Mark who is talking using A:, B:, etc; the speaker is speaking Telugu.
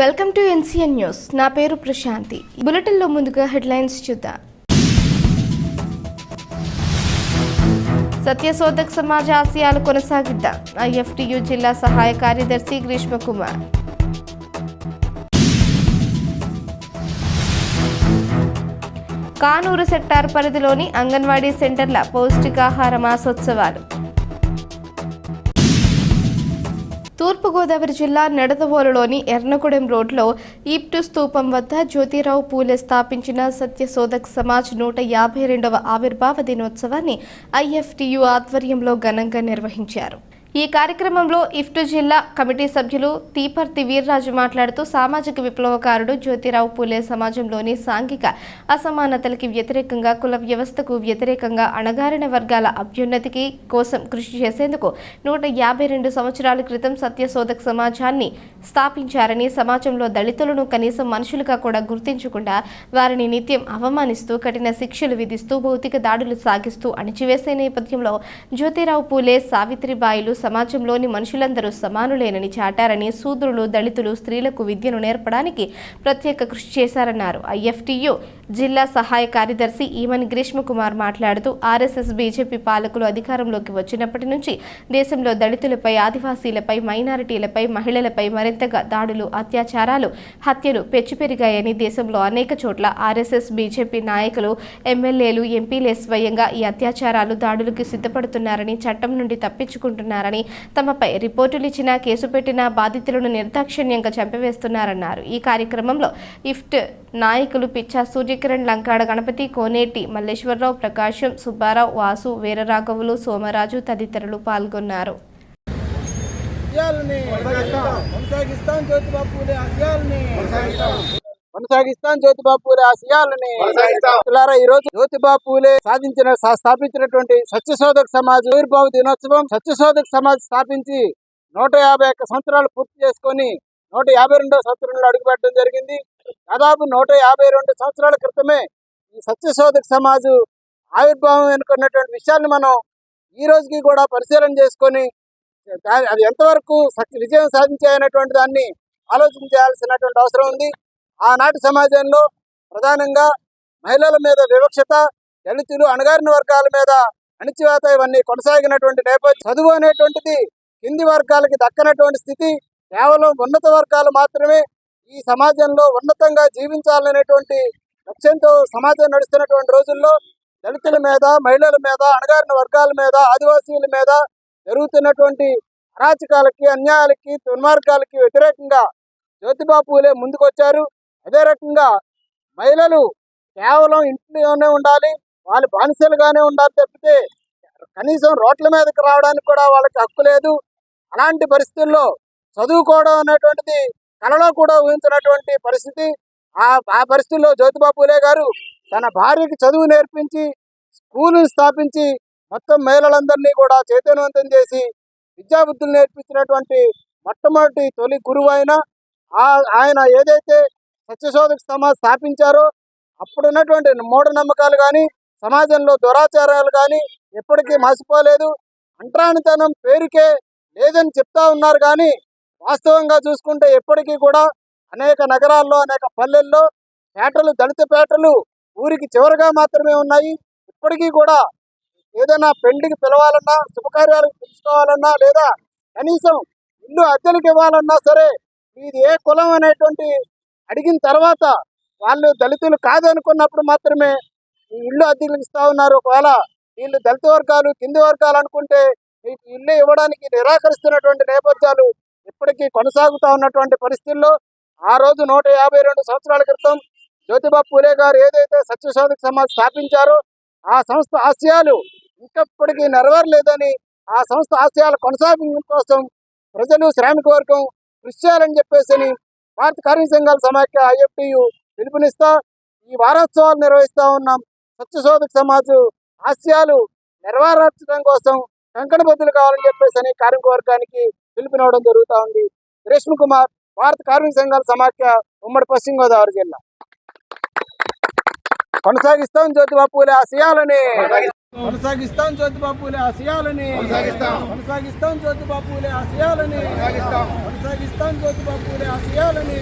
A: వెల్కమ్ టు ఎన్సీఎన్ న్యూస్ నా పేరు ప్రశాంతి. బులెటిన్లో ముందుగా హెడ్లైన్స్ చూద్దాం. సత్యశోధక్ సమాజ ఆశయాలు కొనసాగిద్దాం. ఐఎఫ్టియు జిల్లా సహాయ కార్యదర్శి గ్రీష్మ కుమార్. కానూరు సెక్టార్ పరిధిలోని అంగన్వాడీ సెంటర్ల పౌష్టికాహార మాసోత్సవాలు. తూర్పుగోదావరి జిల్లా నడదవోలులోని ఎర్నగూడెం రోడ్లో ఈప్టు స్తూపం వద్ద జ్యోతిరావు పూలే స్థాపించిన సత్యశోధక్ సమాజ్ నూట యాభై రెండవ ఆవిర్భావ దినోత్సవాన్ని ఐఎఫ్టియు ఆధ్వర్యంలో ఘనంగా నిర్వహించారు. ఈ కార్యక్రమంలో ఇఫ్టు జిల్లా కమిటీ సభ్యులు తీపర్తి వీర్రాజు మాట్లాడుతూ సామాజిక విప్లవకారుడు జ్యోతిరావు పూలే సమాజంలోని సాంఘిక అసమానతలకి వ్యతిరేకంగా కుల వ్యవస్థకు వ్యతిరేకంగా అణగారిన వర్గాల అభ్యున్నతికి కోసం కృషి చేసేందుకు నూట యాభై రెండు సంవత్సరాల క్రితం సత్యశోధక్ సమాజాన్ని స్థాపించారని సమాజంలో దళితులను కనీసం మనుషులుగా కూడా గుర్తించకుండా వారిని నిత్యం అవమానిస్తూ కఠిన శిక్షలు విధిస్తూ భౌతిక దాడులు సాగిస్తూ అణిచివేసే నేపథ్యంలో జ్యోతిరావు పూలే సావిత్రిబాయిలు సమాజంలోని మనుషులందరూ సమానులేనని చాటారని శూద్రులు దళితులు స్త్రీలకు విద్యను నేర్పడానికి ప్రత్యేక కృషి చేశారన్నారు. ఐఎఫ్టీయు జిల్లా సహాయ కార్యదర్శి ఈమని గ్రీష్మకుమార్ మాట్లాడుతూ ఆర్ఎస్ఎస్ బీజేపీ పాలకులు అధికారంలోకి వచ్చినప్పటి నుంచి దేశంలో దళితులపై ఆదివాసీలపై మైనారిటీలపై మహిళలపై మరింతగా దాడులు అత్యాచారాలు హత్యలు పెచ్చుపెరిగాయని దేశంలో అనేక చోట్ల ఆర్ఎస్ఎస్ బీజేపీ నాయకులు ఎమ్మెల్యేలు ఎంపీలే స్వయంగా ఈ అత్యాచారాలు దాడులకు సిద్ధపడుతున్నారని చట్టం నుండి తప్పించుకుంటున్నారని తమపై రిపోర్టులు ఇచ్చినా కేసు పెట్టినా బాధితులను నిర్దాక్షిణ్యంగా చంపివేస్తున్నారన్నారు. ఈ కార్యక్రమంలో ఇఫ్ట్ నాయకులు పిచ్చా సూర్య సూర్యకిరణ్ లంకాడ గణపతి కోనేటి మల్లేశ్వరరావు ప్రకాశం సుబ్బారావు వాసు వీరరాఘవులు సోమరాజు తదితరులు పాల్గొన్నారు.
B: కొనసాగిస్తాం జ్యోతిబాబు పూలే ఆశయాలని పిల్లారా ఈ రోజు జ్యోతిబాబు పూలే సాధించిన స్థాపించినటువంటి సత్యశోధక సమాజ్ ఆవిర్భావ దినోత్సవం సత్యశోధక సమాజ్ స్థాపించి నూట యాభై ఒక్క సంవత్సరాలు పూర్తి చేసుకొని నూట యాభై రెండో సంవత్సరంలో అడుగుపెట్టడం జరిగింది. దాదాపు నూట యాభై రెండు సంవత్సరాల క్రితమే ఈ సత్యశోధక సమాజం ఆవిర్భావం అనుకున్నటువంటి విషయాన్ని మనం ఈ రోజుకి కూడా పరిశీలన చేసుకొని అది ఎంతవరకు సత్య విజయం సాధించాయనేటువంటి దాన్ని ఆలోచించాల్సినటువంటి అవసరం ఉంది. ఆనాటి సమాజంలో ప్రధానంగా మహిళల మీద వివక్షత దళితులు అణగారిన వర్గాల మీద అణిచివేత ఇవన్నీ కొనసాగినటువంటి నేపథ్యం చదువు అనేటువంటిది కింది వర్గాలకి దక్కనటువంటి స్థితి కేవలం ఉన్నత వర్గాలు మాత్రమే ఈ సమాజంలో ఉన్నతంగా జీవించాలనేటువంటి లక్ష్యంతో సమాజం నడుస్తున్నటువంటి రోజుల్లో దళితుల మీద మహిళల మీద అణగారిన వర్గాల మీద ఆదివాసీల మీద జరుగుతున్నటువంటి అరాచకాలకి అన్యాయాలకి దుర్మార్గాలకి వ్యతిరేకంగా జ్యోతిబాబు పూలే ముందుకొచ్చారు. అదే రకంగా మహిళలు కేవలం ఇంట్లోనే ఉండాలి వాళ్ళు బానిసలుగానే ఉండాలి తప్పితే కనీసం రోడ్ల మీదకి రావడానికి కూడా వాళ్ళకి హక్కు లేదు. అలాంటి పరిస్థితుల్లో చదువుకోవడం అనేటువంటిది కలలో కూడా ఊహించినటువంటి పరిస్థితి ఆ ఆ పరిస్థితుల్లో జ్యోతిబాబు పూలే గారు తన భార్యకి చదువు నేర్పించి స్కూలుని స్థాపించి మొత్తం మహిళలందరినీ కూడా చైతన్యవంతం చేసి విద్యాబుద్ధులు నేర్పించినటువంటి మొట్టమొదటి తొలి గురువు ఆయన ఆ- ఆయన ఏదైతే సత్యశోధక సమాజ్ స్థాపించారో అప్పుడున్నటువంటి మూఢనమ్మకాలు కానీ సమాజంలో దురాచారాలు కానీ ఎప్పటికీ మాసిపోలేదు. అంటరానితనం పేరుకే లేదని చెప్తా ఉన్నారు కానీ వాస్తవంగా చూసుకుంటే ఎప్పటికీ కూడా అనేక నగరాల్లో అనేక పల్లెల్లో పేటలు దళిత పేటలు ఊరికి చివరిగా మాత్రమే ఉన్నాయి. ఇప్పటికీ కూడా ఏదైనా పెళ్ళికి పిలవాలన్నా శుభకార్యాలకు పిలుచుకోవాలన్నా లేదా కనీసం ఇల్లు అద్దెలకు ఇవ్వాలన్నా సరే మీది ఏ కులం అనేటువంటి అడిగిన తర్వాత వాళ్ళు దళితులు కాదనుకున్నప్పుడు మాత్రమే ఈ ఇల్లు అద్దెలకు ఇస్తా ఉన్నారు. ఒకవేళ వీళ్ళు దళిత వర్గాలు కింది వర్గాలు అనుకుంటే మీకు ఇల్లు ఇవ్వడానికి నిరాకరిస్తున్నటువంటి నేపథ్యాలు ఇప్పటికీ కొనసాగుతా ఉన్నటువంటి పరిస్థితుల్లో ఆ రోజు నూట యాభై రెండు సంవత్సరాల క్రితం జ్యోతిబా పూలే గారు ఏదైతే సత్యశోధక సమాజ్ స్థాపించారో ఆ సంస్థ ఆశయాలు ఇంకప్పటికీ నెరవేరలేదని ఆ సంస్థ ఆశయాలు కొనసాగడం కోసం ప్రజలు శ్రామిక వర్గం కృషి చేయాలని చెప్పేసి భారత కార్మిక సంఘాల సమాఖ్య ఐఎఫ్టియు పిలుపునిస్తా ఈ వారోత్సవాలు నిర్వహిస్తూ ఉన్నాం. సత్యశోధక సమాజ్ ఆశయాలు నెరవేర్చడం కోసం కంకణబద్దులు కావాలని చెప్పేసి అని కార్మిక వర్గానికి పిలుపునివ్వడం జరుగుతూ ఉంది. రేష్మ కుమార్ భారత కార్మిక సంఘాల సమాఖ్య ఉమ్మడి పశ్చిమ గోదావరి జిల్లా. కొనసాగిస్తాం జ్యోతిబాబు పూలే ఆశయాలని. కొనసాగిస్తాం జ్యోతిబాపులే ఆశయాలని. కొనసాగిస్తాం. జ్యోతిబాపులే ఆశయాలని. కొనసాగిస్తాం. జ్యోతిబాపులే ఆశయాలని.